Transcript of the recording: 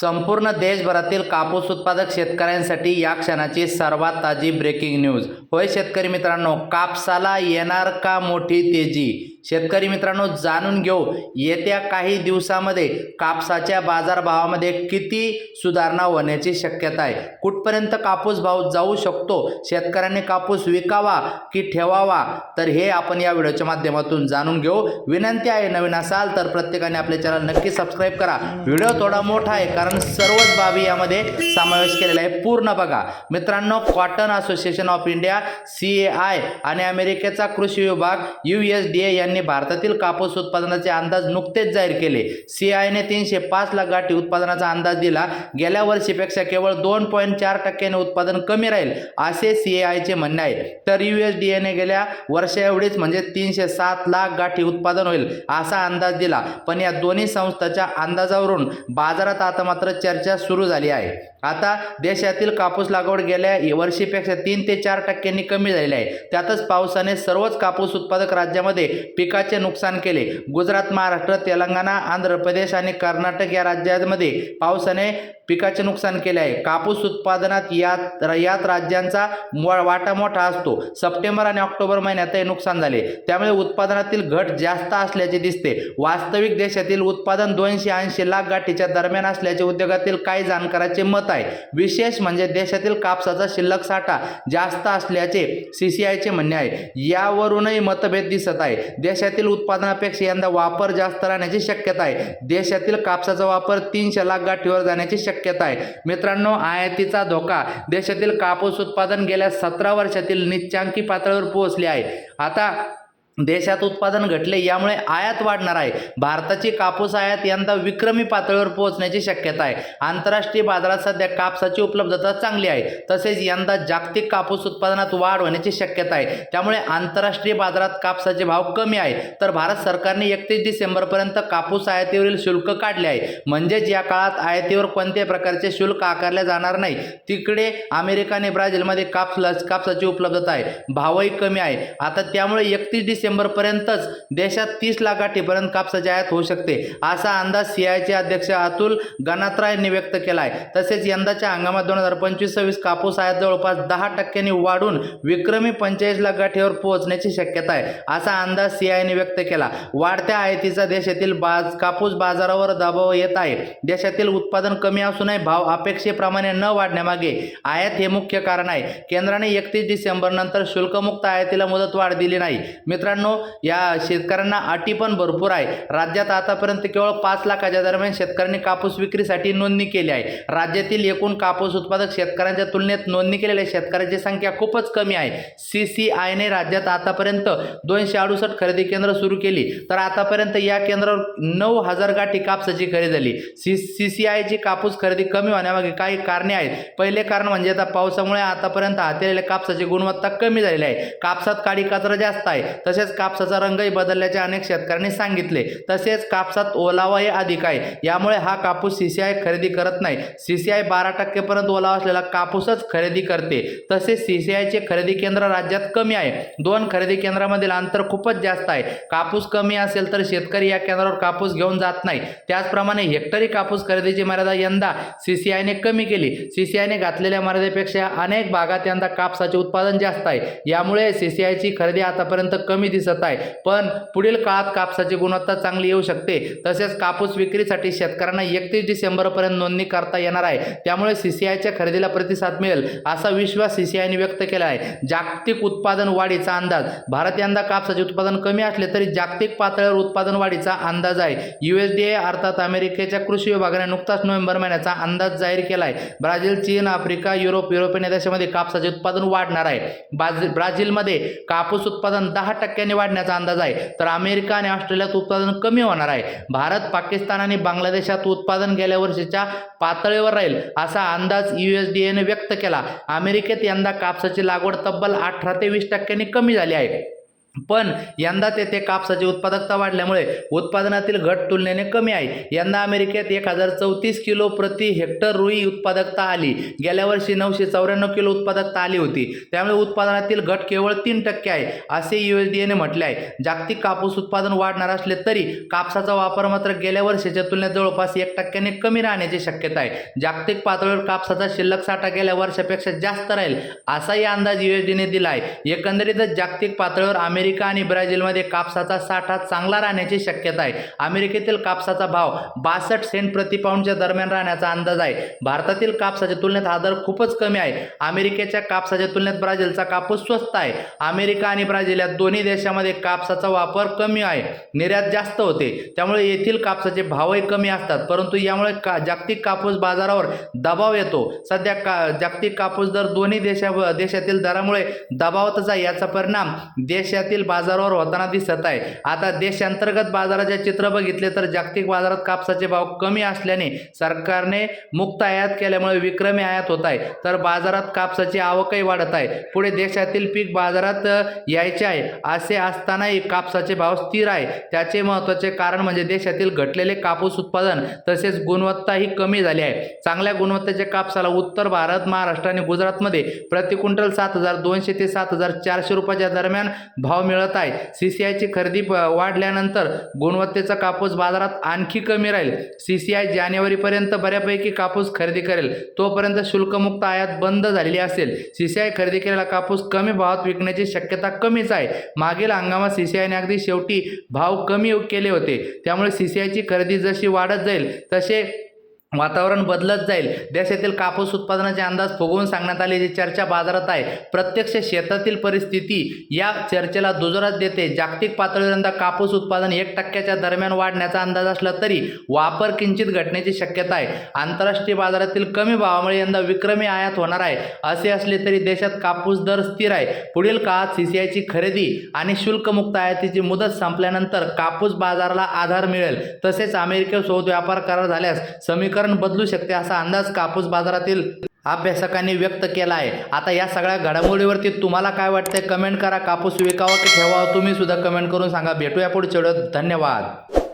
संपूर्ण देशभरातील कापूस उत्पादक शेतकऱ्यांसाठी या क्षणाची सर्वात ताजी ब्रेकिंग न्यूज होय शेतकरी मित्रांनो कापसाला येणार का मोठी तेजी? शेतकरी मित्रांनो जाणून घेऊ येत्या काही दिवसामध्ये कापसाच्या बाजारभावामध्ये किती सुधारणा होण्याची शक्यता आहे. कुठपर्यंत कापूस भाव जाऊ शकतो? शेतकऱ्यांनी कापूस विकावा की ठेवावा? तर हे आपण या व्हिडिओच्या माध्यमातून जाणून घेऊ. विनंती आहे नवीन असाल तर प्रत्येकाने आपले चॅनल नक्की सबस्क्राईब करा. व्हिडिओ थोडा मोठा आहे कारण सर्वच बाबी यामध्ये समावेश केलेला आहे. पूर्ण बघा. मित्रांनो cotton association of India C A I आणि अमेरिकेचा कृषी विभाग यू एस डी ए यांनी भारतातील कापूस उत्पादनाचे अंदाज नुकतेच जाहीर केले. सी आयने तीनशे पाच लाख गाठी उत्पादनाचा अंदाज दिला. गेल्या वर्षीपेक्षा केवळ दोन पॉईंट चार टक्क्याने उत्पादन कमी राहील असे सी आयचे म्हणणे आहे. तर यू एस डी एने गेल्या वर्षा एवढीच म्हणजे तीनशे सात लाख गाठी उत्पादन होईल असा अंदाज दिला. पण या दोन्ही संस्थांच्या अंदाजावरून बाजारात आता मात्र चर्चा सुरू झाली आहे. आता देशातील कापूस लागवड गेल्या वर्षीपेक्षा तीन ते चार टक्क्यांनी कमी झालेली आहे. त्यातच पावसाने सर्वच कापूस उत्पादक राज्यामध्ये पिकाचे नुकसान केले. गुजरात महाराष्ट्र तेलंगणा आंध्र प्रदेश आणि कर्नाटक या राज्यांमध्ये पावसाने पिकाचे नुकसान केले आहे. कापूस उत्पादनात यात यात राज्यांचा मो- वाटा मोठा असतो. सप्टेंबर आणि ऑक्टोबर महिन्यात हे नुकसान झाले. त्यामुळे उत्पादनातील घट जास्त असल्याचे दिसते. वास्तविक देशातील उत्पादन दोनशे ऐंशी लाख गाठीच्या दरम्यान असल्याचे उद्योगातील काही जाणकाराचे मत आहे. विशेष म्हणजे देशातील कापसाचा शिल्लक साठा जास्त असल्याचे सी सी आयचे म्हणणे आहे. यावरूनही मतभेद दिसत आहे. देशातील उत्पादनापेक्षा यंदा वापर जास्त राहण्याची शक्यता आहे. देशातील कापसाचा वापर तीनशे लाख गाठीवर जाण्याची शक्यता आहे. मित्रांनो आयातीचा धोका. देशातील कापूस उत्पादन गेल्या सतरा वर्षातील निच्चांकी पातळीवर पोहोचले आहे. आता देशात उत्पादन घटले यामुळे आयात वाढणार आहे. भारताची कापूस आयात यंदा विक्रमी पातळीवर पोहोचण्याची शक्यता आहे. आंतरराष्ट्रीय बाजारात सध्या कापसाची उपलब्धता चांगली आहे. तसेच यंदा जागतिक कापूस उत्पादनात वाढ होण्याची शक्यता आहे. त्यामुळे आंतरराष्ट्रीय बाजारात कापसाचे भाव कमी आहे. तर भारत सरकारने एकतीस डिसेंबरपर्यंत कापूस आयातीवरील शुल्क काढले आहे. म्हणजेच या काळात आयातीवर कोणत्याही प्रकारचे शुल्क आकारले जाणार नाही. तिकडे अमेरिका आणि ब्राझीलमध्ये कापला कापसाची उपलब्धता आहे. भावही कमी आहे. आता त्यामुळे एकतीस डिसेंबरपर्यंतच देशात तीस लाख गाठीपर्यंत कापसाची आयात होऊ शकते असा अंदाज सीआयचे अध्यक्ष अतुल गणात्रा यांनी व्यक्त केला आहे तसेच यंदाच्या हंगामात दोन हजार पंचवीस सव्वीस कापूस आयात जवळपास दहा टक्क्यांनी वाढून विक्रमी पंचेचाळीस लाख गाठीवर पोहोचण्याची शक्यता आहे असा अंदाज सीआयने व्यक्त केला. वाढत्या आयातीचा देशातील बाज कापूस बाजारावर दबाव येत आहे. देशातील उत्पादन कमी असूनही भाव अपेक्षेप्रमाणे न वाढण्यामागे आयात हे मुख्य कारण आहे. केंद्राने एकतीस डिसेंबर नंतर शुल्कमुक्त आयातीला मुदत वाढ दिली नाही. मित्र मित्रांनो या शेतकऱ्यांना अटी पण भरपूर आहे. राज्यात आतापर्यंत केवळ पाच लाखाच्या दरम्यान शेतकऱ्यांनी कापूस विक्रीसाठी नोंदणी केली आहे. राज्यातील एकूण कापूस उत्पादक शेतकऱ्यांच्या तुलनेत नोंदणी केलेल्या शेतकऱ्यांची संख्या खूपच कमी आहे. सी सी आयने राज्यात आतापर्यंत दोनशे अडुसष्ट खरेदी केंद्र सुरू केली. तर आतापर्यंत या केंद्रावर नऊ हजार गाठी कापसाची खरेदी झाली. सी सी सी आयची कापूस खरेदी कमी होण्यामागे काही कारणे आहेत. पहिले कारण म्हणजे आता पावसामुळे आतापर्यंत हातेलेल्या कापसाची गुणवत्ता कमी झालेली आहे. कापसात काळी कचरा जास्त आहे. तसेच तसेच कापसाचा रंगही बदलल्याचे अनेक शेतकऱ्यांनी सांगितले. तसेच कापसात ओलावाही अधिक आहे. यामुळे हा कापूस सी सी आय खरेदी करत नाही. सी सी आय बारा टक्केपर्यंत ओलावा असलेला कापूसच खरेदी करते. तसेच सी सी आयचे खरेदी केंद्र राज्यात कमी आहे. दोन खरेदी केंद्रामधील अंतर खूपच जास्त आहे. कापूस कमी असेल तर शेतकरी या केंद्रावर कापूस घेऊन जात नाही. त्याचप्रमाणे हेक्टरी कापूस खरेदीची मर्यादा यंदा सी सी आयने कमी केली. सी सी आयने घातलेल्या मर्यादेपेक्षा अनेक भागात यंदा कापसाचे उत्पादन जास्त आहे. यामुळे सी सी आयची खरेदी आतापर्यंत कमी दिसत आहे. पण पुढील काळात कापसाची गुणवत्ता चांगली येऊ शकते. तसेच कापूस विक्रीसाठी शेतकऱ्यांना एकतीस डिसेंबरपर्यंत नोंदणी करता येणार आहे. त्यामुळे सीसीआयच्या खरेदीला प्रतिसाद मिळेल असा विश्वास सीसीआयने व्यक्त केला आहे. जागतिक उत्पादन वाढीचा अंदाज. भारत यंदा कापसाचे उत्पादन कमी असले तरी जागतिक पातळीवर उत्पादन वाढीचा अंदाज आहे. युएसडीए अर्थात अमेरिकेच्या कृषी विभागाने नुकताच नोव्हेंबर महिन्याचा अंदाज जाहीर केला आहे. ब्राझील चीन आफ्रिका युरोप युरोपियन देशामध्ये कापसाचे उत्पादन वाढणार आहे. ब्राझील ब्राझीलमध्ये कापूस उत्पादन दहा टक्क्यांनी वाढण्याचा अंदाज आहे. तर अमेरिका आणि ऑस्ट्रेलियात उत्पादन कमी होणार आहे. भारत पाकिस्तान आणि बांगलादेशात उत्पादन गेल्या वर्षीच्या पातळीवर राहील असा अंदाज यू एस डी एने व्यक्त केला. अमेरिकेत यंदा कापसाची लागवड तब्बल अठरा ते वीस टक्क्यांनी कमी झाली आहे. पण यंदा तेथे कापसाची उत्पादकता वाढल्यामुळे उत्पादनातील घट तुलनेने कमी आहे. यंदा अमेरिकेत एक हजार चौतीस किलो प्रति हेक्टर रुई उत्पादकता आली. गेल्या वर्षी नऊशे चौऱ्याण्णव किलो उत्पादकता आली होती. त्यामुळे उत्पादनातील घट केवळ तीन टक्के आहे असे यू एस डी एने म्हटले आहे जागतिक कापूस उत्पादन वाढणार असले तरी कापसाचा वापर मात्र गेल्या वर्षाच्या तुलनेत जवळपास एक टक्क्याने कमी राहण्याची शक्यता आहे. जागतिक पातळीवर कापसाचा शिल्लक साठा गेल्या वर्षापेक्षा जास्त राहील असाही अंदाज यू एस डीने दिला आहे एकंदरीतच जागतिक पातळीवर अमेरिका आणि ब्राझीलमध्ये कापसाचा साठा चांगला राहण्याची शक्यता आहे. अमेरिकेतील कापसाचा भाव बासष्ट सेंट प्रतिपाऊंडच्या दरम्यान राहण्याचा अंदाज आहे. भारतातील कापसाच्या तुलनेत हा दर खूपच कमी आहे. अमेरिकेच्या कापसाच्या तुलनेत ब्राझीलचा कापूस स्वस्त आहे. अमेरिका आणि ब्राझील या दोन्ही देशामध्ये कापसाचा वापर कमी आहे. निर्यात जास्त होते. त्यामुळे येथील कापसाचे भावही कमी असतात. परंतु यामुळे का जागतिक कापूस बाजारावर दबाव येतो. सध्या का जागतिक कापूस दर दोन्ही देशा देशातील दरामुळे दबावतच आहे. याचा परिणाम देशात देशातील बाजारावर होताना दिसत आहे. आता देशांतर्गत बाजाराचे चित्र बघितले तर जागतिक बाजारात कापसाचे भाव कमी असल्याने सरकारने मुक्त आयात केल्यामुळे विक्रमी आयात होत आहे. तर बाजारात कापसाची आवकही वाढत आहे. पुढे देशातील पीक बाजारात यायचे आहे. असे असतानाही कापसाचे भाव स्थिर आहे. त्याचे महत्त्वाचे कारण म्हणजे देशातील घटलेले कापूस उत्पादन तसेच गुणवत्ता ही कमी झाली आहे. चांगल्या गुणवत्तेच्या कापसाला उत्तर भारत महाराष्ट्र आणि गुजरातमध्ये प्रति क्विंटल सात हजार दोनशे ते सात हजार चारशे रुपयाच्या दरम्यान भाव भाव मिळत आहे. सी सी आयची खरेदी प- वाढल्यानंतर गुणवत्तेचा कापूस बाजारात आणखी कमी राहील. सी सी आय जानेवारीपर्यंत बऱ्यापैकी कापूस खरेदी करेल. तोपर्यंत शुल्कमुक्त आयात बंद झालेली असेल. सी सी आय खरेदी केलेला कापूस कमी भावात विकण्याची शक्यता कमीच आहे. मागील हंगामात सी सी आयने अगदी शेवटी भाव कमी केले होते. त्यामुळे सी सी आयची खरेदी जशी वाढत जाईल तसे वातावरण बदलत जाईल. देशातील कापूस उत्पादनाचे अंदाज फुगवून सांगण्यात आले जी चर्चा बाजारात आहे. प्रत्यक्ष शेतातील परिस्थिती या चर्चेला दुजोरात देते. जागतिक पातळीवर यंदा कापूस उत्पादन एक टक्क्याच्या दरम्यान वाढण्याचा अंदाज असला तरी वापर किंचित घटण्याची शक्यता आहे. आंतरराष्ट्रीय बाजारातील कमी भावामुळे यंदा विक्रमी आयात होणार आहे. असे असले तरी देशात कापूस दर स्थिर आहे. पुढील काळात सीसीआयची खरेदी आणि शुल्कमुक्त आयातीची मुदत संपल्यानंतर कापूस बाजाराला आधार मिळेल. तसेच अमेरिकेसोबत व्यापार करार झाल्यास समीकरण बदलू शकते असा अंदाज कापूस बाजारातील अभ्यासकांनी व्यक्त केला आहे. आता या सगळ्या घडामोडीवरती तुम्हाला काय वाटतंय? कमेंट करा. कापूस विकावा की ठेवावा? तुम्ही सुद्धा कमेंट करून सांगा. भेटूया पुढच्या व्हिडिओत धन्यवाद.